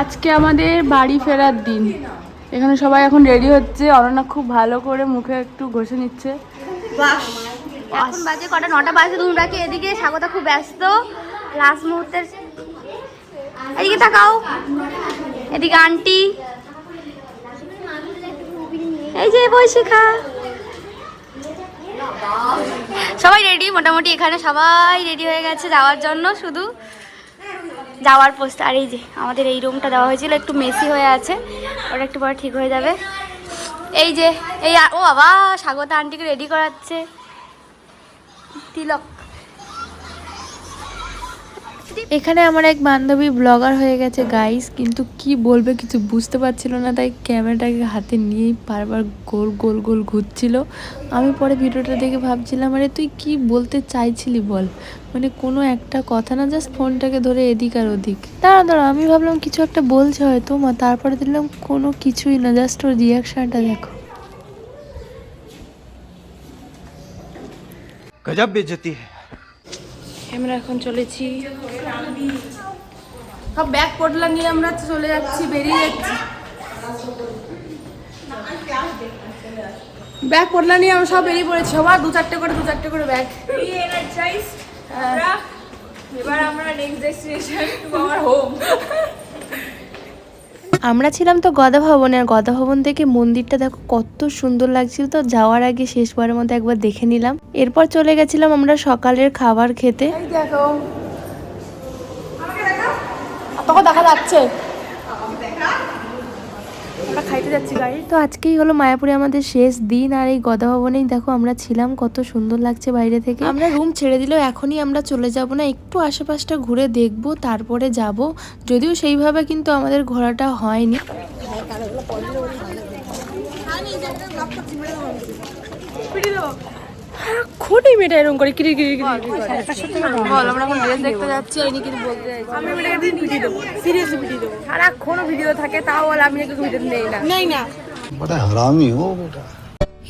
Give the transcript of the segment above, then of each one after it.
আজকে আমাদের বাড়ি ফেরার দিন। এখানে সবাই এখন রেডি হচ্ছে। অরণ্যা খুব ভালো করে মুখে একটু ঘষে নিচ্ছে। এখন বাজে কটা? নটা বাজে রুম রাখি এদিকে স্বাগতা, খুব ব্যস্ত। লাস্ট মুহূর্তের এদিকে তাকাও। এদিকে আন্টি। এই যে বৈশিখা। সবাই রেডি মোটামুটি এখানে সবাই রেডি হয়ে গেছে যাওয়ার জন্য শুধু। যাওয়ার পোস্ট আর এই যে আমাদের এই রুমটা দেওয়া হয়েছিল, একটু মেসি হয়ে আছে, ওটা একটু পরে ঠিক হয়ে যাবে। এই যে, এই ও বাবা, স্বাগত আন্টিকে রেডি করাচ্ছে। তিলক। এখানে আমার এক বান্ধবী ব্লগার হয়ে গেছে গাইস কিন্তু কি বলবে কিছু বুঝতে পারছিল না, তাই ক্যামেরাটাকে হাতে নিয়েই বারবার গোল গোল গোল ঘুরছিল। আমি পরে ভিডিওটা দেখে ভাবছিলাম, আরে, তুই কি বলতে চাইছিলি বল? মানে কোনো একটা কথা না জাস্ট ফোনটাকে ধরে এদিক আর ওদিক। দাঁড়া দাঁড়া আমি ভাবলাম কিছু একটা বলছে হয়তো, মা, তারপরে দিলাম কোনো কিছুই না জাস্ট ওর রিয়াকশানটা দেখো। গজব বেজতি হ্যাঁ আমরা এখন চলেছি। সব ব্যাগ পটলা নিয়ে আমরা চলে যাচ্ছি বেরিয়ে যাচ্ছি। ব্যাগ পটলা নিয়ে আমরা সব বেরিয়ে পড়েছি। সবার দু চারটে করে দু চারটে করে ব্যাগ। এবার আমরা next destination to our home আমরা ছিলাম তো গদা ভবনে, আর গদা ভবন থেকে মন্দিরটা দেখো কত সুন্দর লাগছিল তো, যাওয়ার আগে শেষবারের মতো একবার দেখে নিলাম। এরপর চলে গেছিলাম আমরা সকালের খাবার খেতে। দেখো। দেখা যাচ্ছে। আমরা খাইতে যাচ্ছি গাড়ি তো আজকেই হলো মায়াপুরে আমাদের শেষ দিন আর এই গদা ভবনেই দেখো আমরা ছিলাম কত সুন্দর লাগছে বাইরে থেকে। আমরা রুম ছেড়ে দিলেও এখনই আমরা চলে যাব না একটু আশেপাশটা ঘুরে দেখব তারপরে যাব। যদিও সেইভাবে কিন্তু আমাদের ঘোরাটা হয়নি। সারাক্ষণই মেয়েটা এরকম করে কিরি কিরি কিরি। বল দেখতে যাচ্ছি কিন্তু বলতে আমি মেয়েটাকে ভিডিও দেবো ভিডিও থাকে তাও আমি একটু নেই না। নেই না হারামি ও বেটা।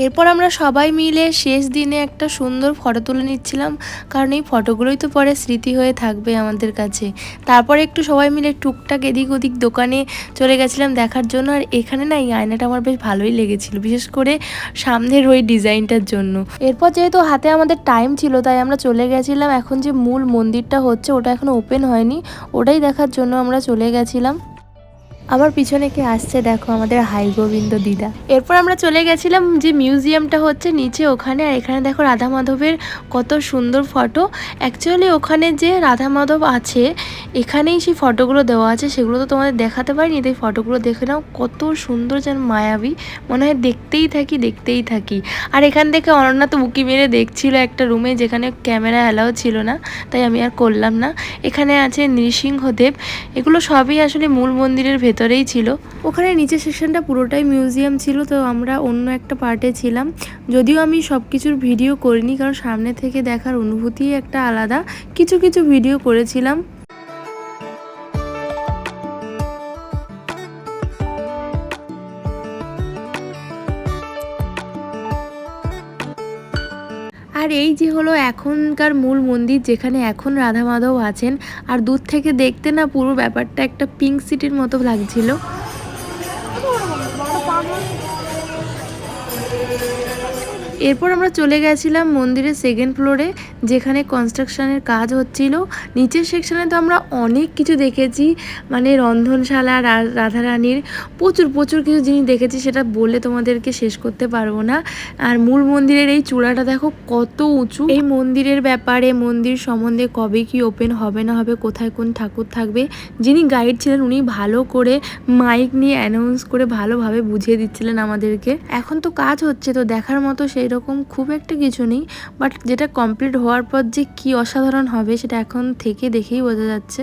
এরপর আমরা সবাই মিলে শেষ দিনে একটা সুন্দর ফটো তুলে নিচ্ছিলাম, কারণ এই ফটোগুলোই তো পরে স্মৃতি হয়ে থাকবে আমাদের কাছে। তারপরে একটু সবাই মিলে টুকটাক এদিক ওদিক দোকানে চলে গেছিলাম দেখার জন্য, আর এখানে না এই আয়নাটা আমার বেশ ভালোই লেগেছিল, বিশেষ করে সামনের ওই ডিজাইনটার জন্য। এরপর যেহেতু হাতে আমাদের টাইম ছিল, তাই আমরা চলে গেছিলাম। এখন যে মূল মন্দিরটা হচ্ছে, ওটা এখনও ওপেন হয়নি, ওটাই দেখার জন্য আমরা চলে গেছিলাম। আমার পিছনে কে আসছে দেখো আমাদের হাই গোবিন্দ দিদা। এরপর আমরা চলে গেছিলাম যে মিউজিয়ামটা হচ্ছে নিচে ওখানে, আর এখানে দেখো রাধা মাধবের কত সুন্দর ফটো। অ্যাকচুয়ালি ওখানে যে রাধা মাধব আছে, এখানেই সেই ফটোগুলো দেওয়া আছে, সেগুলো তো তোমাদের দেখাতে পারিনি তাই ফটোগুলো দেখে নাও, কত সুন্দর যেন মায়াবী। মনে হয় দেখতেই থাকি দেখতেই থাকি। আর এখান থেকে অনন্যা তো উকি মেরে দেখছিল একটা রুমে যেখানে ক্যামেরা অ্যালাও ছিল না, তাই আমি আর করলাম না। এখানে আছে নৃসিংহদেব। এগুলো সবই আসলে মূল মন্দিরের ভেতরেই ছিল। ওখানে নিচের সেকশনটা পুরোটাই মিউজিয়াম ছিল, তো আমরা অন্য একটা পার্টে ছিলাম। যদিও আমি সব কিছুর ভিডিও করিনি, কারণ সামনে থেকে দেখার অনুভূতি একটা আলাদা। কিছু কিছু ভিডিও করেছিলাম। আর এই যে হলো এখনকার মূল মন্দির যেখানে এখন রাধা মাধব আছেন, আর দূর থেকে দেখতে না পুরো ব্যাপারটা একটা পিঙ্ক সিটির মতো লাগছিল। এরপর আমরা চলে গেছিলাম মন্দিরের সেকেন্ড ফ্লোরে যেখানে কনস্ট্রাকশনের কাজ হচ্ছিল। নিচের সেকশনে তো আমরা অনেক কিছু দেখেছি মানে রন্ধনশালা রাধারানীর প্রচুর প্রচুর কিছু জিনিস দেখেছি, সেটা বলে তোমাদেরকে শেষ করতে পারব না। আর মূল মন্দিরের এই চূড়াটা দেখো কত উঁচু। এই মন্দিরের ব্যাপারে, মন্দির সম্বন্ধে কবে কি ওপেন হবে না হবে, কোথায় কোন ঠাকুর থাকবে, যিনি গাইড ছিলেন উনি ভালো করে মাইক নিয়ে অ্যানাউন্স করে ভালোভাবে বুঝিয়ে দিচ্ছিলেন আমাদেরকে। এখন তো কাজ হচ্ছে, তো দেখার মতো সেই রকম খুব একটা কিছু নেই বাট যেটা কমপ্লিট হওয়ার পর যে কি অসাধারণ হবে সেটা এখন থেকে দেখেই বোঝা যাচ্ছে।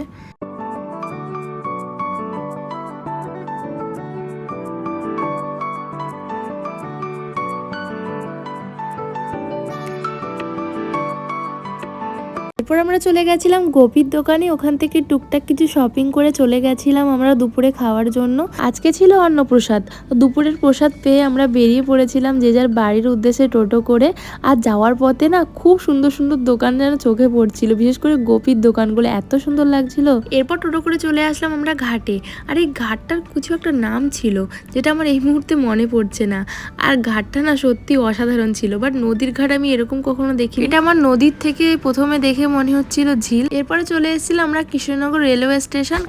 এরপর আমরা চলে গেছিলাম গোপীর দোকানে। ওখান থেকে টুকটাক কিছু শপিং করে চলে গেছিলাম আমরা দুপুরে খাওয়ার জন্য। আজকে ছিল অন্নপ্রসাদ। দুপুরের প্রসাদ পেয়ে আমরা বেরিয়ে পড়েছিলাম যে যার বাড়ির উদ্দেশ্যে টোটো করে। আর যাওয়ার পথে না খুব সুন্দর সুন্দর দোকান যেন চোখে পড়ছিল। বিশেষ করে গোপীর দোকানগুলো এত সুন্দর লাগছিল। এরপর টোটো করে চলে আসলাম আমরা ঘাটে। আর এই ঘাটটার কিছু একটা নাম ছিল, যেটা আমার এই মুহূর্তে মনে পড়ছে না। আর ঘাটটা না সত্যি অসাধারণ ছিল। বাট নদীর ঘাট আমি এরকম কখনো দেখি এটা আমার নদীর থেকে প্রথমে দেখে মনে হচ্ছিল ঝিল। এরপরে চলে এসেছিলাম আমরা কৃষ্ণনগর রেলওয়ে স্টেশন।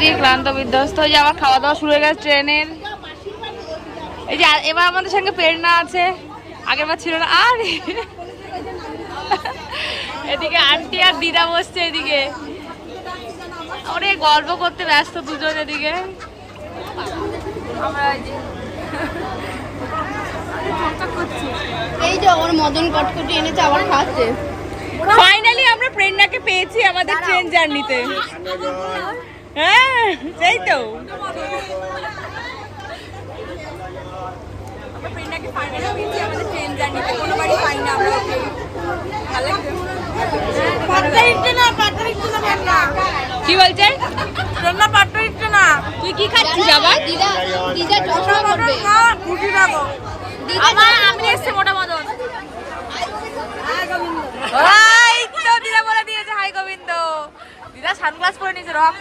দিয়ে ক্লান্ত বিধ্বস্ত হয়ে আবার খাওয়া দাওয়া শুরু হয়ে গেছে ট্রেনের। এই যে এবার আমাদের সঙ্গে প্রেরণা আছে। আগের বার ছিল না আর। এদিকে আন্টি আর দিদা বসছে এদিকে। ওরে গল্প করতে ব্যস্ত দুজন এদিকে। আমরা এই যে এই যে ওর মদন কটকটি এনেছে আবার খাচ্ছে। ফাইনালি আমরা প্রেরণাকে পেয়েছি আমাদের ট্রেন জার্নিতে হ্যাঁ সেই তো। না? কি বলছে? পাট্টা দিচ্ছে না। তুই কি খাচ্ছিস আবার? দিদা দিদা চশমা করবে আমার আমি এসছি মোটা মদন এই তো দিদা বলে দিয়েছে হাই গোবিন্দ। দিদা সানগ্লাস পরে নিয়েছে রং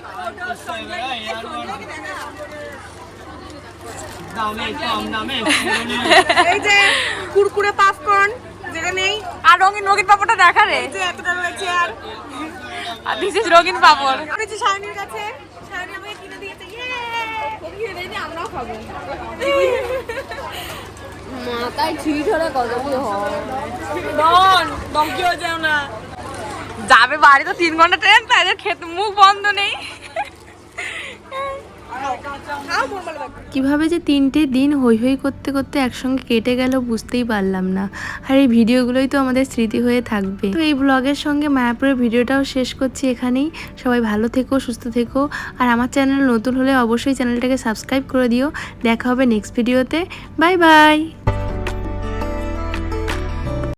এই যে কুরকুরে পপকর্ন যেটা নেই। আর রঙিন রঙিন পাপড়টা দেখা রে। যে এতটা রয়েছে আর। আর দিস ইজ রঙিন পাপড়। আমি যে শাইনির কাছে শাইনি আমাকে কিনে দিয়েছে ইয়ে। কিনে আমরাও খাব মাথায় ছিট হলে কত কি হয়। ডন ডঙ্কি হয়ে যাও না। যাবে বাড়ি তো তিন ঘণ্টা ট্রেন তাদের খেতে মুখ বন্ধ নেই। কীভাবে যে তিনটে দিন হই হই করতে করতে একসঙ্গে কেটে গেল বুঝতেই পারলাম না। আর এই ভিডিওগুলোই তো আমাদের স্মৃতি হয়ে থাকবে। তো এই ব্লগের সঙ্গে মায়াপুরের ভিডিওটাও শেষ করছি এখানেই। সবাই ভালো থেকো, সুস্থ থেকো। আর আমার চ্যানেল নতুন হলে অবশ্যই চ্যানেলটাকে সাবস্ক্রাইব করে দিও। দেখা হবে নেক্সট ভিডিওতে বাই বাই